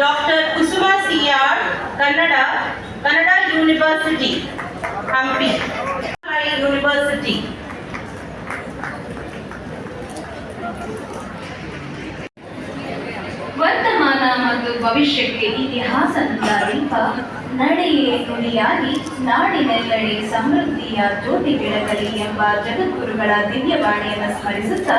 Dr. C R Kannada Kannada university Hampi university ವರ್ತಮಾನ ಮತ್ತು ಭವಿಷ್ಯಕ್ಕೆ ಇತಿಹಾಸದ ದೀಪ ನಡೆಯೇ ನುಡಿಯಾಗಿ ನಾಡಿನೆಲ್ಲೆಡೆ ಸಮೃದ್ಧಿಯ ಜ್ಯೋತಿ ಬೆಳಗಲಿ ಎಂಬ ಜಗದ್ಗುರುಗಳ ದಿವ್ಯವಾಣಿಯನ್ನು ಸ್ಮರಿಸುತ್ತಾ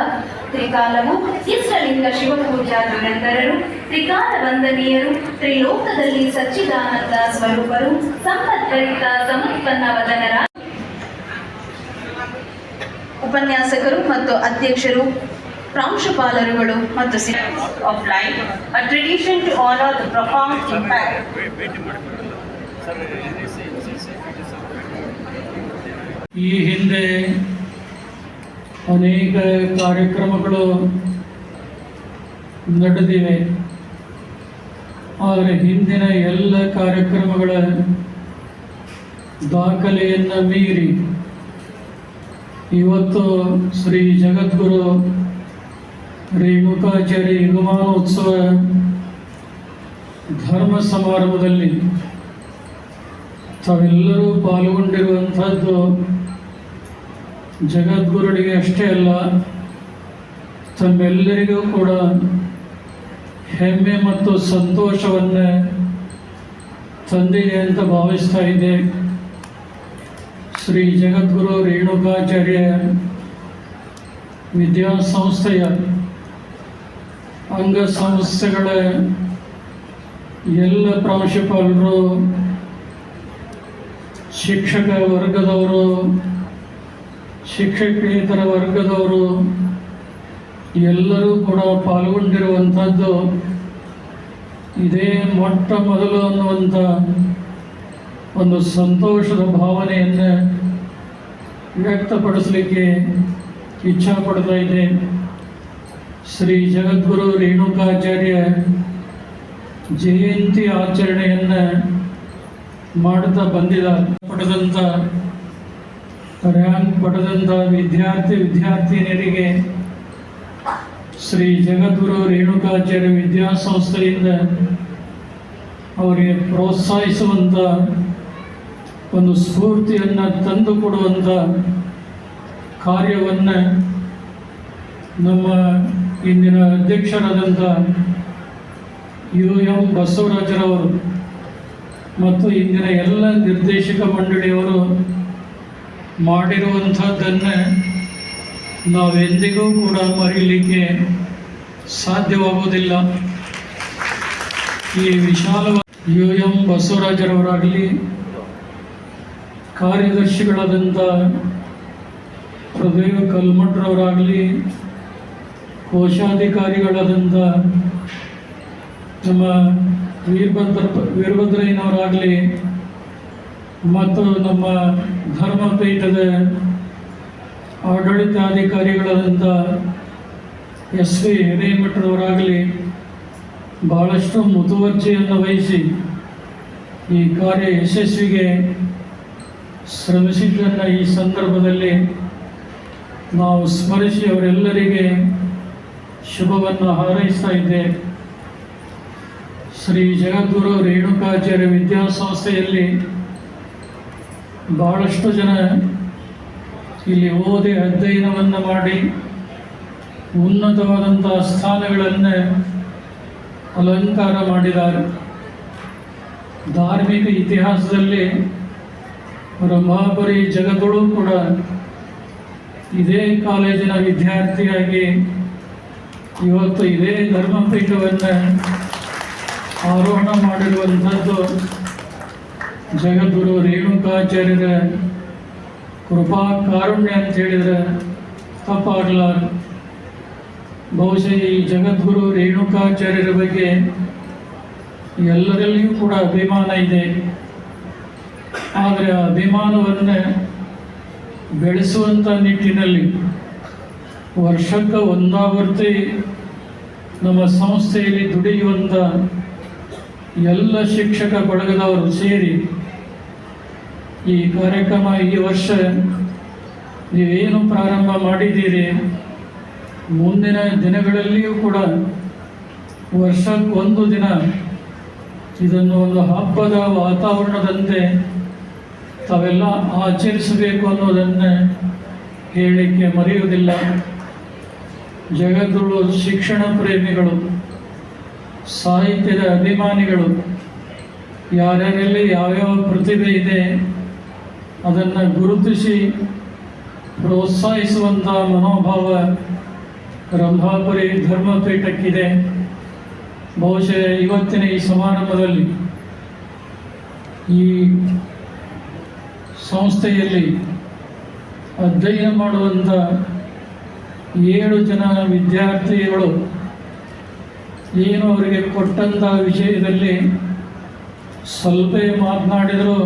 ತ್ರಿಕಾಲವು ಇಷ್ಟಲಿಂಗ ಶಿವಪೂಜಾ ದುರಂತರರು ತ್ರಿಕಾಲ ವಂದನೀಯರು ತ್ರಿಲೋಕದಲ್ಲಿ ಸಚ್ಚಿದಾನಂದ ಸ್ವರೂಪರು ಸಂಪತ್ಭರಿತ ಸಮತ್ಪನ್ನ ವದನರ ಉಪನ್ಯಾಸಕರು ಮತ್ತು ಅಧ್ಯಕ್ಷರು ಪ್ರಾಂಶುಪಾಲರುಗಳು ಮತ್ತು ಆಫ್ ಲೈಫ್ ಅ a tradition to honor the profound impact. ಈ ಹಿಂದೆ ಅನೇಕ ಕಾರ್ಯಕ್ರಮಗಳು ನಡೆದಿವೆ. ಆದರೆ ಹಿಂದಿನ ಎಲ್ಲ ಕಾರ್ಯಕ್ರಮಗಳ ದಾಖಲೆಯನ್ನು ಮೀರಿ ಇವತ್ತು ಶ್ರೀ ಜಗದ್ಗುರು ರೇಣುಕಾಚಾರ್ಯ ಯುಗಮಾನೋತ್ಸವ ಧರ್ಮ ಸಮಾರಂಭದಲ್ಲಿ ತಾವೆಲ್ಲರೂ ಪಾಲ್ಗೊಂಡಿರುವಂಥದ್ದು ಜಗದ್ಗುರುಗಳಿಗೆ ಅಷ್ಟೇ ಅಲ್ಲ, ತಮ್ಮೆಲ್ಲರಿಗೂ ಕೂಡ ಹೆಮ್ಮೆ ಮತ್ತು ಸಂತೋಷವನ್ನು ತಂದಿದೆ ಅಂತ ಭಾವಿಸ್ತಾ ಇದೆ ಶ್ರೀ ಜಗದ್ಗುರು ರೇಣುಕಾಚಾರ್ಯ ವಿದ್ಯಾಸಂಸ್ಥೆಯ ಅಂಗಸಂಸ್ಥೆಗಳ ಎಲ್ಲ ಪ್ರಾಂಶುಪಾಲರು, ಶಿಕ್ಷಕ ವರ್ಗದವರು, ಶಿಕ್ಷಕೇತರ ವರ್ಗದವರು ಎಲ್ಲರೂ ಕೂಡ ಪಾಲ್ಗೊಂಡಿರುವಂಥದ್ದು ಇದೇ ಮೊಟ್ಟ ಮೊದಲು ಅನ್ನುವಂಥ ಒಂದು ಸಂತೋಷದ ಭಾವನೆಯನ್ನು ವ್ಯಕ್ತಪಡಿಸಲಿಕ್ಕೆ ಇಚ್ಛಾಪಡ್ತಾ ಇದೆ ಶ್ರೀ ಜಗದ್ಗುರು ರೇಣುಕಾಚಾರ್ಯ ಜಯಂತಿ ಆಚರಣೆಯನ್ನು ಮಾಡುತ್ತಾ ಬಂದಿದ ಪಡೆದಂಥ ರ್ಯಾಂಕ್ ಪಡೆದಂಥ ವಿದ್ಯಾರ್ಥಿ ವಿದ್ಯಾರ್ಥಿನಿಯರಿಗೆ ಶ್ರೀ ಜಗದ್ಗುರು ರೇಣುಕಾಚಾರ್ಯ ವಿದ್ಯಾಸಂಸ್ಥೆಯಿಂದ ಅವರಿಗೆ ಪ್ರೋತ್ಸಾಹಿಸುವಂಥ ಒಂದು ಸ್ಫೂರ್ತಿಯನ್ನು ತಂದು ಕೊಡುವಂಥ ಕಾರ್ಯವನ್ನು ನಮ್ಮ ಇಂದಿನ ಅಧ್ಯಕ್ಷರಾದಂಥ ಯು ಎಂ ಬಸವರಾಜರವರು ಮತ್ತು ಇಂದಿನ ಎಲ್ಲ ನಿರ್ದೇಶಕ ಮಂಡಳಿಯವರು ಮಾಡಿರುವಂಥದ್ದನ್ನು ನಾವೆಂದಿಗೂ ಕೂಡ ಮರೀಲಿಕ್ಕೆ ಸಾಧ್ಯವಾಗುವುದಿಲ್ಲ. ಈ ವಿಶಾಲವಾದ ಯು ಎಂ ಬಸವರಾಜರವರಾಗಲಿ ಕಾರ್ಯದರ್ಶಿಗಳಾದಂಥ ಪ್ರದೇವ ಕಲ್ಮಠರವರಾಗಲಿ ಕೋಶಾಧಿಕಾರಿಗಳಾದಂಥ ನಮ್ಮ ವೀರಭದ್ರ, ವೀರಭದ್ರಯ್ಯನವರಾಗಲಿ, ಮತ್ತು ನಮ್ಮ ಧರ್ಮಪೀಠದ ಆಡಳಿತಾಧಿಕಾರಿಗಳಾದಂಥ ಎಸ್ ವಿ ಹಿರೇಮಠರವರಾಗಲಿ ಭಾಳಷ್ಟು ಮುತುವರ್ಜಿಯನ್ನು ವಹಿಸಿ ಈ ಕಾರ್ಯ ಯಶಸ್ವಿಗೆ ಶ್ರಮಿಸಿದ್ದನ್ನು ಈ ಸಂದರ್ಭದಲ್ಲಿ ನಾವು ಸ್ಮರಿಸಿ ಅವರೆಲ್ಲರಿಗೆ ಶುಭವನ್ನು ಹಾರೈಸ್ತಾ ಇದ್ದೆ ಶ್ರೀ ಜಗದ್ಗುರು ರೇಣುಕಾಚಾರ್ಯ ವಿದ್ಯಾಸಂಸ್ಥೆಯಲ್ಲಿ ಭಾಳಷ್ಟು ಜನ ಇಲ್ಲಿ ಓದಿ ಅಧ್ಯಯನವನ್ನು ಮಾಡಿ ಉನ್ನತವಾದಂತಹ ಸ್ಥಾನಗಳನ್ನೇ ಅಲಂಕಾರ ಮಾಡಿದ್ದಾರೆ. ಧಾರ್ಮಿಕ ಇತಿಹಾಸದಲ್ಲಿ ರಂಭಾಪುರಿ ಜಗದೊಳು ಕೂಡ ಇದೇ ಕಾಲೇಜಿನ ವಿದ್ಯಾರ್ಥಿಯಾಗಿ ಇವತ್ತು ಇದೇ ಧರ್ಮಪೀಠವನ್ನು ಆರೋಹಣ ಮಾಡಿರುವಂಥದ್ದು ಜಗದ್ಗುರು ರೇಣುಕಾಚಾರ್ಯರ ಕೃಪಾ ಕಾರುಣ್ಯ ಅಂತ ಹೇಳಿದರೆ ತಪ್ಪಾಗಲಾರ ಬಹುಶಃ ಈ ಜಗದ್ಗುರು ರೇಣುಕಾಚಾರ್ಯರ ಬಗ್ಗೆ ಎಲ್ಲರಲ್ಲಿಯೂ ಕೂಡ ಅಭಿಮಾನ ಇದೆ. ಆದರೆ ಅಭಿಮಾನವನ್ನು ಬೆಳೆಸುವಂಥ ನಿಟ್ಟಿನಲ್ಲಿ ವರ್ಷಕ್ಕೆ ಒಂದಾವರ್ತಿ ನಮ್ಮ ಸಂಸ್ಥೆಯಲ್ಲಿ ದುಡಿಯುವಂಥ ಎಲ್ಲ ಶಿಕ್ಷಕ ಬಳಗದವರು ಸೇರಿ ಈ ಕಾರ್ಯಕ್ರಮ ಈ ವರ್ಷ ನೀವೇನು ಪ್ರಾರಂಭ ಮಾಡಿದ್ದೀರಿ? ಮುಂದಿನ ದಿನಗಳಲ್ಲಿಯೂ ಕೂಡ ವರ್ಷಕ್ಕೊಂದು ದಿನ ಇದನ್ನು ಒಂದು ಹಬ್ಬದ ವಾತಾವರಣದಂತೆ ತಾವೆಲ್ಲ ಆಚರಿಸಬೇಕು ಅನ್ನೋದನ್ನು ಹೇಳಲಿಕ್ಕೆ ಮರೆಯುವುದಿಲ್ಲ. ಜಗದ್ಗುರು ಶಿಕ್ಷಣ ಪ್ರೇಮಿಗಳು, ಸಾಹಿತ್ಯದ ಅಭಿಮಾನಿಗಳು, ಯಾರ್ಯಾರಲ್ಲಿ ಯಾವ್ಯಾವ ಪ್ರತಿಭೆ ಇದೆ ಅದನ್ನು ಗುರುತಿಸಿ ಪ್ರೋತ್ಸಾಹಿಸುವಂಥ ಮನೋಭಾವ ರಂಭಾಪುರಿ ಧರ್ಮಪೀಠಕ್ಕಿದೆ. ಬಹುಶಃ ಇವತ್ತಿನ ಈ ಸಮಾರಂಭದಲ್ಲಿ ಈ ಸಂಸ್ಥೆಯಲ್ಲಿ ಅಧ್ಯಯನ ಮಾಡುವಂಥ ಏಳು ಜನ ವಿದ್ಯಾರ್ಥಿಗಳು ಏನು ಅವರಿಗೆ ಕೊಟ್ಟಂಥ ವಿಷಯದಲ್ಲಿ ಸ್ವಲ್ಪ ಮಾತನಾಡಿದರೂ.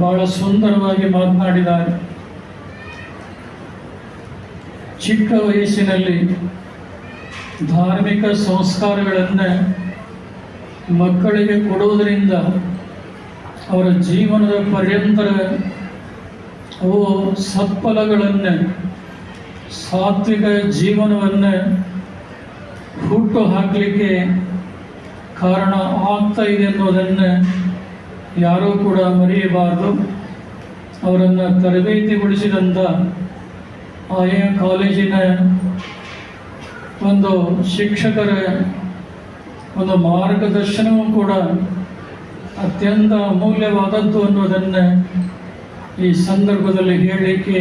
ಬಹಳ ಸುಂದರವಾಗಿ ಮಾತನಾಡಿದ್ದಾರೆ. ಚಿಕ್ಕ ವಯಸ್ಸಿನಲ್ಲಿ ಧಾರ್ಮಿಕ ಸಂಸ್ಕಾರಗಳನ್ನು ಮಕ್ಕಳಿಗೆ ಕೊಡುವುದರಿಂದ ಅವರ ಜೀವನದ ಪರ್ಯಂತರ ಅವು ಸತ್ಫಲಗಳನ್ನು, ಸಾತ್ವಿಕ ಜೀವನವನ್ನೇ ಹುಟ್ಟು ಹಾಕಲಿಕ್ಕೆ ಕಾರಣ ಆಗ್ತಾ ಇದೆ ಅನ್ನೋದನ್ನು ಯಾರೂ ಕೂಡ ಮರೆಯಬಾರದು. ಅವರನ್ನು ತರಬೇತಿಗೊಳಿಸಿದಂಥ ಆಯಾ ಕಾಲೇಜಿನ ಒಂದು ಶಿಕ್ಷಕರ ಒಂದು ಮಾರ್ಗದರ್ಶನವೂ ಕೂಡ ಅತ್ಯಂತ ಅಮೂಲ್ಯವಾದದ್ದು ಅನ್ನೋದನ್ನು ಈ ಸಂದರ್ಭದಲ್ಲಿ ಹೇಳಲಿಕ್ಕೆ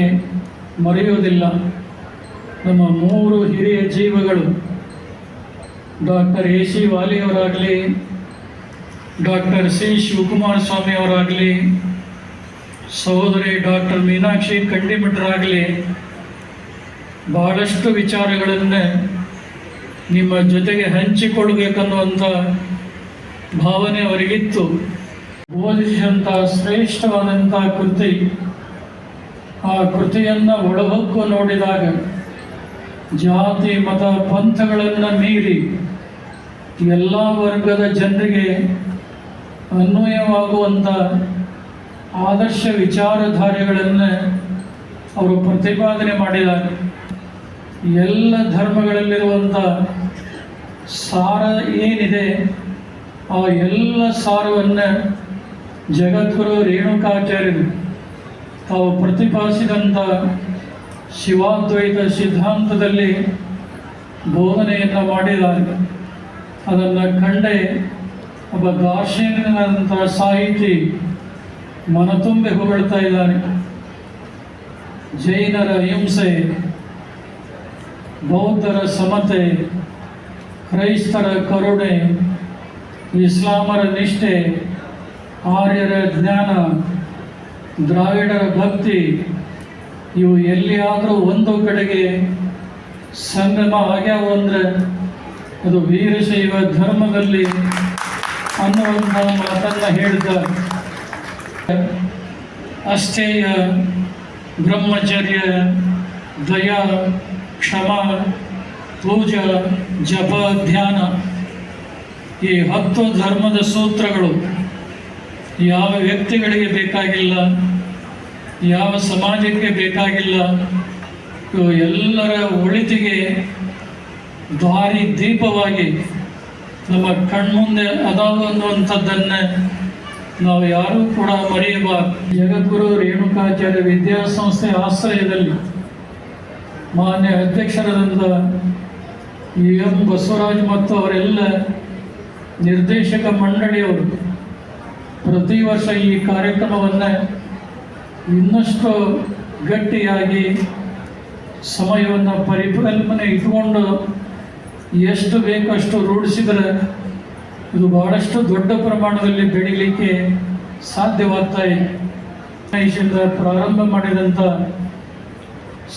ಮರೆಯುವುದಿಲ್ಲ ನಮ್ಮ ಮೂರು ಹಿರಿಯ ಜೀವಗಳು ಡಾಕ್ಟರ್ ಎ ಸಿ ವಾಲಿಯವರಾಗಲಿ ಡಾಕ್ಟರ್ ಸಿ ಶಿವಕುಮಾರ ಸ್ವಾಮಿ ಅವರಾಗಲಿ, ಸಹೋದರಿ ಡಾಕ್ಟರ್ ಮೀನಾಕ್ಷಿ ಕಂಡಿಮಠರಾಗಲಿ ಬಹಳಷ್ಟು ವಿಚಾರಗಳನ್ನು ನಿಮ್ಮ ಜೊತೆಗೆ ಹಂಚಿಕೊಳ್ಬೇಕನ್ನುವಂಥ ಭಾವನೆ ಅವರಿಗಿತ್ತು. ಬೋಧಿಸಿದಂಥ ಶ್ರೇಷ್ಠವಾದಂಥ ಕೃತಿ, ಆ ಕೃತಿಯನ್ನು ಒಳಹೊಕ್ಕು ನೋಡಿದಾಗ ಜಾತಿ, ಮತ, ಪಂಥಗಳನ್ನು ಮೀರಿ ಎಲ್ಲ ವರ್ಗದ ಜನರಿಗೆ ಅನ್ವಯವಾಗುವಂಥ ಆದರ್ಶ ವಿಚಾರಧಾರೆಗಳನ್ನು ಅವರು ಪ್ರತಿಪಾದನೆ ಮಾಡಿದ್ದಾರೆ. ಎಲ್ಲ ಧರ್ಮಗಳಲ್ಲಿರುವಂಥ ಸಾರ ಏನಿದೆ, ಆ ಎಲ್ಲ ಸಾರವನ್ನು ಜಗದ್ಗುರು ರೇಣುಕಾಚಾರ್ಯರು ತಾವು ಪ್ರತಿಪಾದಿಸಿದಂಥ ಶಿವಾದ್ವೈತ ಸಿದ್ಧಾಂತದಲ್ಲಿ ಬೋಧನೆಯನ್ನು ಮಾಡಿದ್ದಾರೆ. ಅದನ್ನು ಕಂಡೇ ಒಬ್ಬ ದಾರ್ಶನಿಕನಾದಂಥ ಸಾಹಿತಿ ಮನತುಂಬೆ ಹೊಗಳ್ತಾ ಇದ್ದಾರೆ ಜೈನರ ಹಿಂಸೆ, ಬೌದ್ಧರ ಸಮತೆ, ಕ್ರೈಸ್ತರ ಕರುಣೆ, ಇಸ್ಲಾಮರ ನಿಷ್ಠೆ, ಆರ್ಯರ ಜ್ಞಾನ, ದ್ರಾವಿಡರ ಭಕ್ತಿ, ಇವು ಎಲ್ಲಿಯಾದರೂ ಒಂದು ಕಡೆಗೆ ಸಂಗಮ ಆಗ್ಯಾವು ಅಂದರೆ ಅದು ವೀರಶೈವ ಧರ್ಮದಲ್ಲಿ ಅನ್ನುವಂಥ ಮಾತನ್ನು ಹೇಳಿದ ಅಸ್ಥೇಯ ಬ್ರಹ್ಮಚರ್ಯ, ದಯಾ, ಕ್ಷಮ, ಪೂಜ, ಜಪ, ಧ್ಯಾನ ಈ ಹತ್ತು ಧರ್ಮದ ಸೂತ್ರಗಳು ಯಾವ ವ್ಯಕ್ತಿಗಳಿಗೆ ಬೇಕಾಗಿಲ್ಲ, ಯಾವ ಸಮಾಜಕ್ಕೆ ಬೇಕಾಗಿಲ್ಲ ಎಲ್ಲರ ಒಳಿತಿಗೆ ದಾರಿ ದೀಪವಾಗಿ ನಮ್ಮ ಕಣ್ಮುಂದೆ ಅದಾವ ಅನ್ನುವಂಥದ್ದನ್ನು ನಾವು ಯಾರೂ ಕೂಡ ಮರೆಯಬಾರದು. ಜಗದ್ಗುರು ರೇಣುಕಾಚಾರ್ಯ ವಿದ್ಯಾಸಂಸ್ಥೆ ಆಶ್ರಯದಲ್ಲಿ ಮಾನ್ಯ ಅಧ್ಯಕ್ಷರಾದಂಥ ಇ ಎಂ ಬಸವರಾಜ್ ಮತ್ತು ಅವರೆಲ್ಲ ನಿರ್ದೇಶಕ ಮಂಡಳಿಯವರು ಪ್ರತಿ ವರ್ಷ ಈ ಕಾರ್ಯಕ್ರಮವನ್ನು ಇನ್ನಷ್ಟು ಗಟ್ಟಿಯಾಗಿ ಸಮಯವನ್ನು ಪರಿಕಲ್ಪನೆ ಇಟ್ಕೊಂಡು ಎಷ್ಟು ಬೇಕಷ್ಟು ರೂಢಿಸಿದರೆ ಇದು ಬಹಳಷ್ಟು ದೊಡ್ಡ ಪ್ರಮಾಣದಲ್ಲಿ ಬೆಳೀಲಿಕ್ಕೆ ಸಾಧ್ಯವಾಗ್ತಾ ಇದೆ. ಪ್ರಾರಂಭ ಮಾಡಿದಂಥ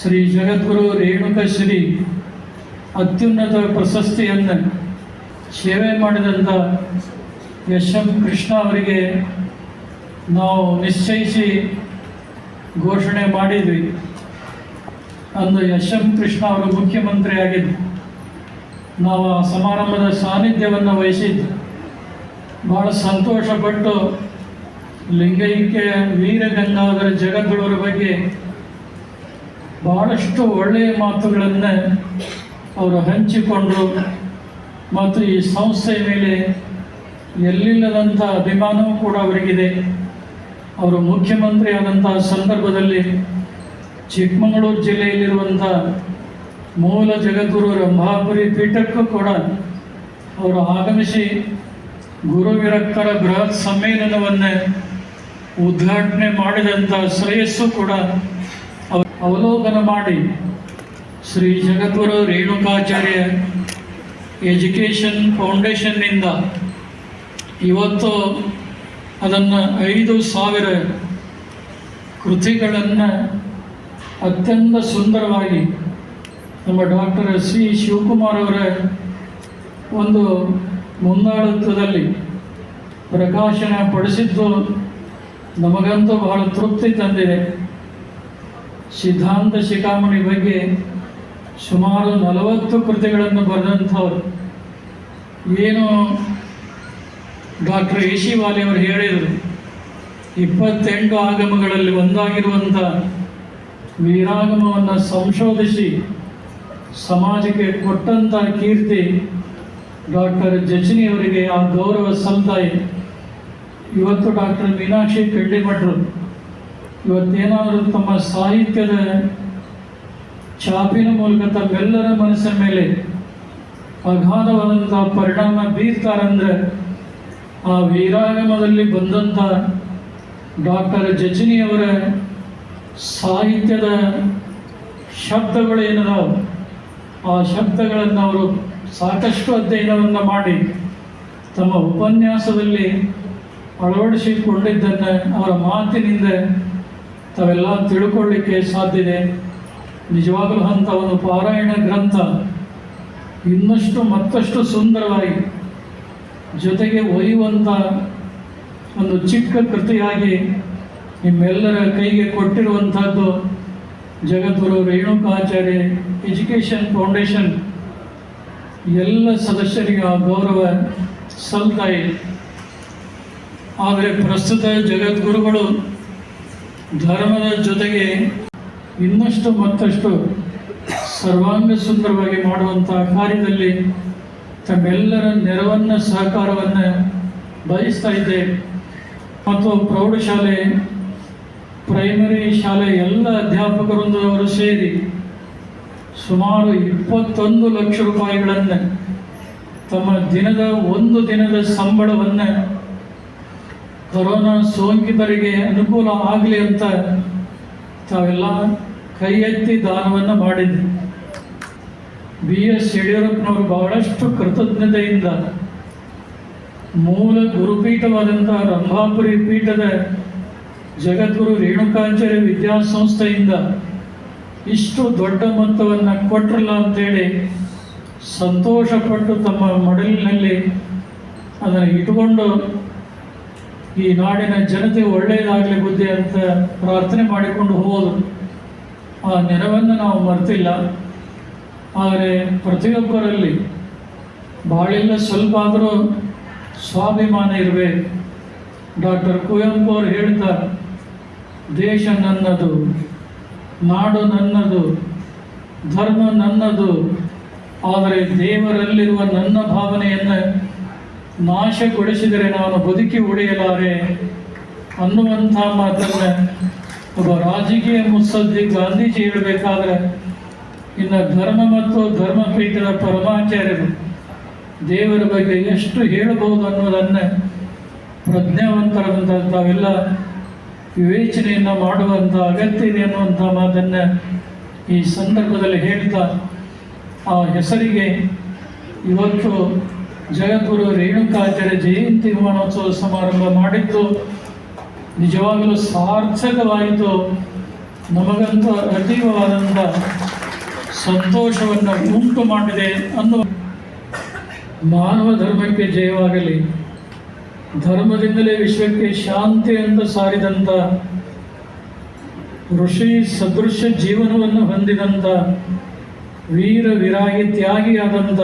ಶ್ರೀ ಜಗದ್ಗುರು ರೇಣುಕ ಶ್ರೀ ಅತ್ಯುನ್ನತ ಪ್ರಶಸ್ತಿಯನ್ನು ಸೇವೆ ಮಾಡಿದಂಥ ಎಸ್ ಎಂ ಕೃಷ್ಣ ಅವರಿಗೆ ನಾವು ನಿಶ್ಚಯಿಸಿ ಘೋಷಣೆ ಮಾಡಿದ್ವಿ. ಅಂದು ಎಸ್ ಎಂ ಕೃಷ್ಣ ಅವರು ಮುಖ್ಯಮಂತ್ರಿ ಆಗಿದ್ದು ನಾವು ಆ ಸಮಾರಂಭದ ಸಾನ್ನಿಧ್ಯವನ್ನು ವಹಿಸಿದ್ದು ಭಾಳ ಸಂತೋಷಪಟ್ಟು ಲಿಂಗೈಕ್ಯ ವೀರಗಂಗಾಧರ ಜಗದ್ಗುರುವರ ಬಗ್ಗೆ ಭಾಳಷ್ಟು ಒಳ್ಳೆಯ ಮಾತುಗಳನ್ನು ಅವರು ಹಂಚಿಕೊಂಡರು. ಮತ್ತು ಈ ಸಂಸ್ಥೆಯ ಮೇಲೆ ಎಲ್ಲಿಲ್ಲದಂಥ ಅಭಿಮಾನವೂ ಕೂಡ ಅವರಿಗಿದೆ. ಅವರು ಮುಖ್ಯಮಂತ್ರಿ ಸಂದರ್ಭದಲ್ಲಿ ಚಿಕ್ಕಮಗಳೂರು ಜಿಲ್ಲೆಯಲ್ಲಿರುವಂಥ ಮೂಲ ಜಗದ್ಗುರು ಮಹಾಪುರಿ ಪೀಠಕ್ಕೂ ಕೂಡ ಅವರು ಆಗಮಿಸಿ ಗುರು ವಿರಕ್ತರ ಬೃಹತ್ ಸಮ್ಮೇಳನವನ್ನು ಉದ್ಘಾಟನೆ ಮಾಡಿದಂಥ ಶ್ರೇಯಸ್ಸು ಕೂಡ ಅವ, ಅವಲೋಕನ ಮಾಡಿ ಶ್ರೀ ಜಗದ್ಗುರು ರೇಣುಕಾಚಾರ್ಯ ಎಜುಕೇಷನ್ ಫೌಂಡೇಶನ್ನಿಂದ ಇವತ್ತು ಅದನ್ನು ಐದು ಸಾವಿರ ಕೃತಿಗಳನ್ನು ಅತ್ಯಂತ ಸುಂದರವಾಗಿ ನಮ್ಮ ಡಾಕ್ಟರ್ ಸಿ ಶಿವಕುಮಾರ್ ಅವರ ಒಂದು ಮುಂದಾಳತ್ವದಲ್ಲಿ ಪ್ರಕಾಶನ ಪಡಿಸಿದ್ದು ನಮಗಂತೂ ಬಹಳ ತೃಪ್ತಿ ತಂದಿದೆ. ಸಿದ್ಧಾಂತ ಶಿಖಾಮಣಿ ಬಗ್ಗೆ ಸುಮಾರು ನಲವತ್ತು ಕೃತಿಗಳನ್ನು ಬರೆದಂಥವ್ರು. ಏನು ಡಾಕ್ಟರ್ ಎ ಏಶಿವಾಲಿ ಅವರು ಹೇಳಿದರು, ಇಪ್ಪತ್ತೆಂಟು ಆಗಮಗಳಲ್ಲಿ ಒಂದಾಗಿರುವಂಥ ವೀರಾಗಮವನ್ನು ಸಂಶೋಧಿಸಿ ಸಮಾಜಕ್ಕೆ ಕೊಟ್ಟಂಥ ಕೀರ್ತಿ ಡಾಕ್ಟರ್ ಜಚಿನಿ ಅವರಿಗೆ, ಆ ಗೌರವ ಸಂತಾಯಿ. ಇವತ್ತು ಡಾಕ್ಟರ್ ಮೀನಾಕ್ಷಿ ಕಳ್ಳಿಮಠರು ಇವತ್ತೇನಾದರೂ ತಮ್ಮ ಸಾಹಿತ್ಯದ ಛಾಪಿನ ಮೂಲಕ ತಮ್ಮೆಲ್ಲರ ಮನಸ್ಸಿನ ಮೇಲೆ ಅಗಾಧವಾದಂಥ ಪರಿಣಾಮ ಬೀರ್ತಾರಂದ್ರೆ, ಆ ವೀರಾಗಮದಲ್ಲಿ ಬಂದಂಥ ಡಾಕ್ಟರ್ ಜಚಿನಿಯವರ ಸಾಹಿತ್ಯದ ಶಬ್ದಗಳು ಏನದಾವ ಆ ಶಬ್ದಗಳನ್ನು ಅವರು ಸಾಕಷ್ಟು ಅಧ್ಯಯನವನ್ನು ಮಾಡಿ ತಮ್ಮ ಉಪನ್ಯಾಸದಲ್ಲಿ ಅಳವಡಿಸಿಕೊಂಡಿದ್ದನ್ನು ಅವರ ಮಾತಿನಿಂದ ತಾವೆಲ್ಲ ತಿಳ್ಕೊಳ್ಳಿಕ್ಕೆ ಇದೆ. ನಿಜವಾಗಲೂ ಅಂಥ ಒಂದು ಪಾರಾಯಣ ಗ್ರಂಥ ಇನ್ನಷ್ಟು ಮತ್ತಷ್ಟು ಸುಂದರವಾಗಿ ಜೊತೆಗೆ ಒಯ್ಯುವಂಥ ಒಂದು ಚಿಕ್ಕ ಕೃತಿಯಾಗಿ ನಿಮ್ಮೆಲ್ಲರ ಕೈಗೆ ಕೊಟ್ಟಿರುವಂಥದ್ದು ಜಗದ್ಗುರು ರೇಣುಕಾಚಾರ್ಯ ಎಜುಕೇಷನ್ ಫೌಂಡೇಶನ್, ಎಲ್ಲ ಸದಸ್ಯರಿಗೆ ಆ ಗೌರವ ಸಲ್ತಾ ಇದೆ ಆದರೆ ಪ್ರಸ್ತುತ ಜಗದ್ಗುರುಗಳು ಧರ್ಮದ ಜೊತೆಗೆ ಇನ್ನಷ್ಟು ಮತ್ತಷ್ಟು ಸರ್ವಾಂಗ ಸುಂದರವಾಗಿ ಮಾಡುವಂಥ ಕಾರ್ಯದಲ್ಲಿ ತಮ್ಮೆಲ್ಲರ ನೆರವನ್ನು, ಸಹಕಾರವನ್ನು ಬಯಸ್ತಾ ಇದ್ದೆ ಮತ್ತು ಪ್ರೌಢಶಾಲೆ ಪ್ರೈಮರಿ ಶಾಲೆ ಎಲ್ಲ ಅಧ್ಯಾಪಕರೊಂದವರು ಸೇರಿ ಸುಮಾರು ಇಪ್ಪತ್ತೊಂದು ಲಕ್ಷ ರೂಪಾಯಿಗಳನ್ನು ತಮ್ಮ ದಿನದ ಒಂದು ದಿನದ ಸಂಬಳವನ್ನು ಕೊರೋನಾ ಸೋಂಕಿತರಿಗೆ ಅನುಕೂಲ ಆಗಲಿ ಅಂತ ತಾವೆಲ್ಲ ಕೈ ಎತ್ತಿ ದಾನವನ್ನು ಮಾಡಿದ್ವಿ. ಬಿ ಎಸ್ ಯಡಿಯೂರಪ್ಪನವರು ಬಹಳಷ್ಟು ಕೃತಜ್ಞತೆಯಿಂದ ಮೂಲ ಗುರುಪೀಠವಾದಂಥ ರಂಭಾಪುರಿ ಪೀಠದ ಜಗದ್ಗುರು ರೇಣುಕಾಚಾರ್ಯ ವಿದ್ಯಾಸಂಸ್ಥೆಯಿಂದ ಇಷ್ಟು ದೊಡ್ಡ ಮೊತ್ತವನ್ನು ಕೊಟ್ಟರಲ್ಲ ಅಂತೇಳಿ ಸಂತೋಷಪಟ್ಟು ತಮ್ಮ ಮಡಲಿನಲ್ಲಿ ಅದನ್ನು ಇಟ್ಕೊಂಡು ಈ ನಾಡಿನ ಜನತೆ ಒಳ್ಳೆಯದಾಗಲಿ ಬುದ್ಧಿ ಅಂತ ಪ್ರಾರ್ಥನೆ ಮಾಡಿಕೊಂಡು ಹೋದರು ಆ ನೆರವನ್ನು ನಾವು ಮರೆತಿಲ್ಲ. ಆದರೆ ಪ್ರತಿಯೊಬ್ಬರಲ್ಲಿ ಭಾಳಿಲ್ಲ ಸ್ವಲ್ಪ ಆದರೂ ಸ್ವಾಭಿಮಾನ ಇರಬೇಕು. ಡಾಕ್ಟರ್ ಕುವೆಂಪು ಅವರು ಹೇಳ್ತಾರೆ ದೇಶ ನನ್ನದು, ನಾಡು ನನ್ನದು, ಧರ್ಮ ನನ್ನದು, ಆದರೆ ದೇವರಲ್ಲಿರುವ ನನ್ನ ಭಾವನೆಯನ್ನು ನಾಶಗೊಳಿಸಿದರೆ ನಾನು ಬದುಕಿ ಉಳಿಯಲಾರೆ ಅನ್ನುವಂಥ ಮಾತನ್ನು ಒಬ್ಬ ರಾಜಕೀಯ ಮುತ್ಸದ್ದಿ ಗಾಂಧೀಜಿ ಹೇಳಬೇಕಾದ್ರೆ, ಇನ್ನು ಧರ್ಮ ಮತ್ತು ಧರ್ಮ ಪ್ರೀತಿಯ ಪರಮಾಚಾರ್ಯರು ದೇವರ ಬಗ್ಗೆ ಎಷ್ಟು ಹೇಳಬಹುದು ಅನ್ನೋದನ್ನು ಪ್ರಜ್ಞಾವಂತರಾದಂಥ ತಾವೆಲ್ಲ ವಿವೇಚನೆಯನ್ನು ಮಾಡುವಂಥ ಅಗತ್ಯ ಇದೆ ಅನ್ನುವಂಥ ಮಾತನ್ನು ಈ ಸಂದರ್ಭದಲ್ಲಿ ಹೇಳ್ತಾ ಆ ಹೆಸರಿಗೆ ಇವತ್ತು ಜಗದ್ಗುರು ರೇಣುಕಾಚಾರ್ಯ ಜಯಂತಿ ಮಹೋತ್ಸವ ಸಮಾರಂಭ ಮಾಡಿದ್ದು, ನಿಜವಾಗಲೂ ಸಾರ್ಥಕವಾಯಿತು. ನಮಗಂತೂ ಅತೀವವಾದಂಥ ಸಂತೋಷವನ್ನು ಉಂಟು ಮಾಡಿದೆ ಅನ್ನುವ ಮಾನವ ಧರ್ಮಕ್ಕೆ ಜಯವಾಗಲಿ. ಧರ್ಮದಿಂದಲೇ ವಿಶ್ವಕ್ಕೆ ಶಾಂತಿ ಅಂತ ಸಾರಿದಂತ ಋಷಿ ಸದೃಶ ಜೀವನವನ್ನು ಹೊಂದಿದಂತ ವೀರ ವಿರಾಗಿ ತ್ಯಾಗಿಯಾದಂಥ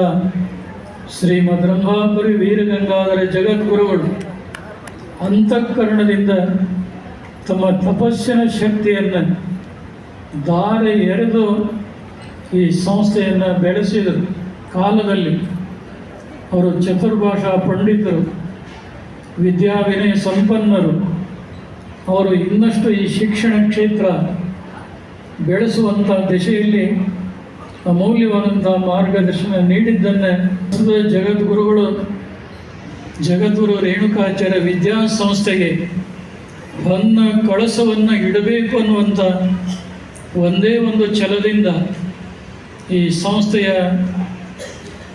ಶ್ರೀಮದ್ ರಂಭಾಪುರಿ ವೀರಗಂಗಾಧರ ಜಗದ್ಗುರುಗಳು ಅಂತಃಕರಣದಿಂದ ತಮ್ಮ ತಪಸ್ಸಿನ ಶಕ್ತಿಯನ್ನು ದಾರೆ ಎರೆದು ಈ ಸಂಸ್ಥೆಯನ್ನು ಬೆಳೆಸಿದರು. ಕಾಲದಲ್ಲಿ ಅವರು ಚತುರ್ಭಾಷಾ ಪಂಡಿತರು. ವಿದ್ಯಾವಿನಯ ಸಂಪನ್ನರು, ಅವರು ಇನ್ನಷ್ಟು ಈ ಶಿಕ್ಷಣ ಕ್ಷೇತ್ರ ಬೆಳೆಸುವಂಥ ದಿಶೆಯಲ್ಲಿ ಅಮೂಲ್ಯವಾದಂಥ ಮಾರ್ಗದರ್ಶನ ನೀಡಿದ್ದನ್ನೇ ಜಗದ್ಗುರುಗಳು, ಜಗದ್ಗುರು ರೇಣುಕಾಚಾರ್ಯ ವಿದ್ಯಾಸಂಸ್ಥೆಗೆ ಬನ್ನ ಕಳಸವನ್ನು ಇಡಬೇಕು ಅನ್ನುವಂಥ ಒಂದೇ ಒಂದು ಛಲದಿಂದ ಈ ಸಂಸ್ಥೆಯ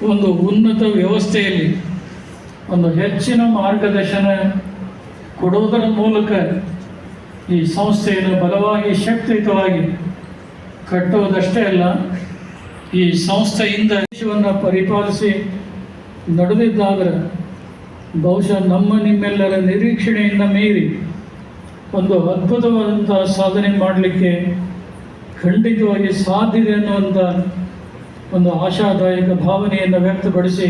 ಒಂದು ಉನ್ನತ ವ್ಯವಸ್ಥೆಯಲ್ಲಿ ಒಂದು ಹೆಚ್ಚಿನ ಮಾರ್ಗದರ್ಶನ ಕೊಡುವುದರ ಮೂಲಕ ಈ ಸಂಸ್ಥೆಯನ್ನು ಬಲವಾಗಿ ಶಕ್ತಿಯುತವಾಗಿ ಕಟ್ಟುವುದಷ್ಟೇ ಅಲ್ಲ, ಈ ಸಂಸ್ಥೆಯಿಂದ ದೇಶವನ್ನು ಪರಿಪಾಲಿಸಿ ನಡೆದಿದ್ದಾದರೆ ಬಹುಶಃ ನಮ್ಮ ನಿಮ್ಮೆಲ್ಲರ ನಿರೀಕ್ಷಣೆಯಿಂದ ಮೀರಿ ಒಂದು ಅದ್ಭುತವಾದಂಥ ಸಾಧನೆ ಮಾಡಲಿಕ್ಕೆ ಖಂಡಿತವಾಗಿ ಸಾಧ್ಯತೆ ಅನ್ನುವಂಥ ಒಂದು ಆಶಾದಾಯಕ ಭಾವನೆಯನ್ನು ವ್ಯಕ್ತಪಡಿಸಿ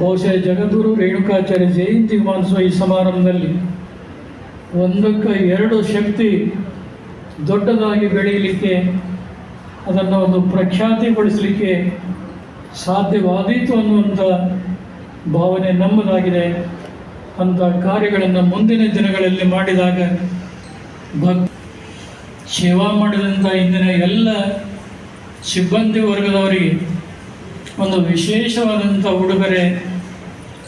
ಬಹುಶಃ ಜಗದ್ಗುರು ರೇಣುಕಾಚಾರ್ಯ ಜಯಂತಿ ಮಹೋತ್ಸವ ಈ ಸಮಾರಂಭದಲ್ಲಿ ಒಂದಕ್ಕೆ ಎರಡು ಶಕ್ತಿ ದೊಡ್ಡದಾಗಿ ಬೆಳೆಯಲಿಕ್ಕೆ ಅದನ್ನು ಒಂದು ಪ್ರಖ್ಯಾತಿಗೊಳಿಸಲಿಕ್ಕೆ ಸಾಧ್ಯವಾದೀತು ಅನ್ನುವಂಥ ಭಾವನೆ ನಮ್ಮದಾಗಿದೆ. ಅಂಥ ಕಾರ್ಯಗಳನ್ನು ಮುಂದಿನ ದಿನಗಳಲ್ಲಿ ಮಾಡಿದಾಗ ಭಕ್ ಸೇವಾ ಮಾಡಿದಂಥ ಇಂದಿನ ಎಲ್ಲ ಸಿಬ್ಬಂದಿ ವರ್ಗದವರಿಗೆ ಒಂದು ವಿಶೇಷವಾದಂಥ ಉಡುಗೊರೆ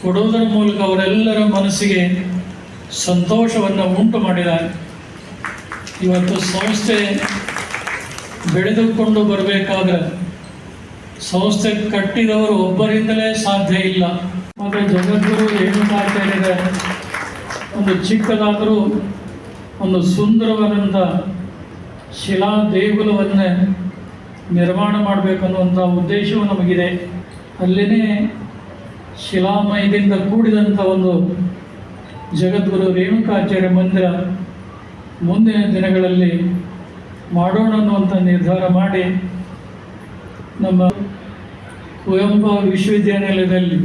ಕೊಡುವುದರ ಮೂಲಕ ಅವರೆಲ್ಲರ ಮನಸ್ಸಿಗೆ ಸಂತೋಷವನ್ನು ಉಂಟು ಮಾಡಿದ್ದಾರೆ. ಇವತ್ತು ಸಂಸ್ಥೆ ಬೆಳೆದುಕೊಂಡು ಬರಬೇಕಾದ್ರೆ ಸಂಸ್ಥೆ ಕಟ್ಟಿದವರು ಒಬ್ಬರಿಂದಲೇ ಸಾಧ್ಯ ಇಲ್ಲ. ಮತ್ತು ಜಗದ್ಗುರು ರೇಣುಕಾಚಾರ್ಯರ ಒಂದು ಚಿಕ್ಕದಾದರೂ ಒಂದು ಸುಂದರವಾದಂಥ ಶಿಲಾ ದೇಗುಲವನ್ನು ನಿರ್ಮಾಣ ಮಾಡಬೇಕನ್ನುವಂಥ ಉದ್ದೇಶವು ನಮಗಿದೆ. ಅಲ್ಲಿನೇ ಶಿಲಾಮಯದಿಂದ ಕೂಡಿದಂಥ ಒಂದು ಜಗದ್ಗುರು ರೇಣುಕಾಚಾರ್ಯ ಮಂದಿರ ಮುಂದಿನ ದಿನಗಳಲ್ಲಿ ಮಾಡೋಣ ಅನ್ನುವಂಥ ನಿರ್ಧಾರ ಮಾಡಿ ನಮ್ಮ ಕುವೆಂಪು ವಿಶ್ವವಿದ್ಯಾನಿಲಯದಲ್ಲಿ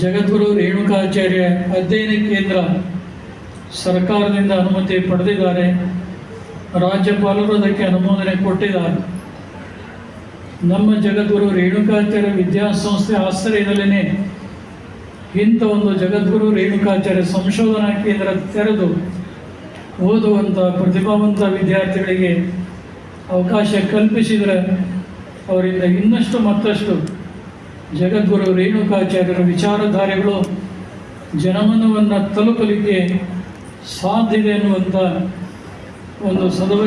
ಜಗದ್ಗುರು ರೇಣುಕಾಚಾರ್ಯ ಅಧ್ಯಯನ ಕೇಂದ್ರ ಸರ್ಕಾರದಿಂದ ಅನುಮತಿ ಪಡೆದಿದ್ದಾರೆ. ರಾಜ್ಯಪಾಲರು ಅದಕ್ಕೆ ಅನುಮೋದನೆ ಕೊಟ್ಟಿದ್ದಾರೆ. ನಮ್ಮ ಜಗದ್ಗುರು ರೇಣುಕಾಚಾರ್ಯ ವಿದ್ಯಾಸಂಸ್ಥೆ ಆಶ್ರಯದಲ್ಲೇ ಇಂಥ ಒಂದು ಜಗದ್ಗುರು ರೇಣುಕಾಚಾರ್ಯ ಸಂಶೋಧನಾ ಕೇಂದ್ರ ತೆರೆದು ಓದುವಂಥ ಪ್ರತಿಭಾವಂತ ವಿದ್ಯಾರ್ಥಿಗಳಿಗೆ ಅವಕಾಶ ಕಲ್ಪಿಸಿದರೆ ಅವರಿಂದ ಇನ್ನಷ್ಟು ಮತ್ತಷ್ಟು ಜಗದ್ಗುರು ರೇಣುಕಾಚಾರ್ಯರ ವಿಚಾರಧಾರೆಗಳು ಜನಮನವನ್ನು ತಲುಪಲಿಕ್ಕೆ ಸಾಧ್ಯತೆ ಎನ್ನುವಂಥ ಒಂದು ಸದವ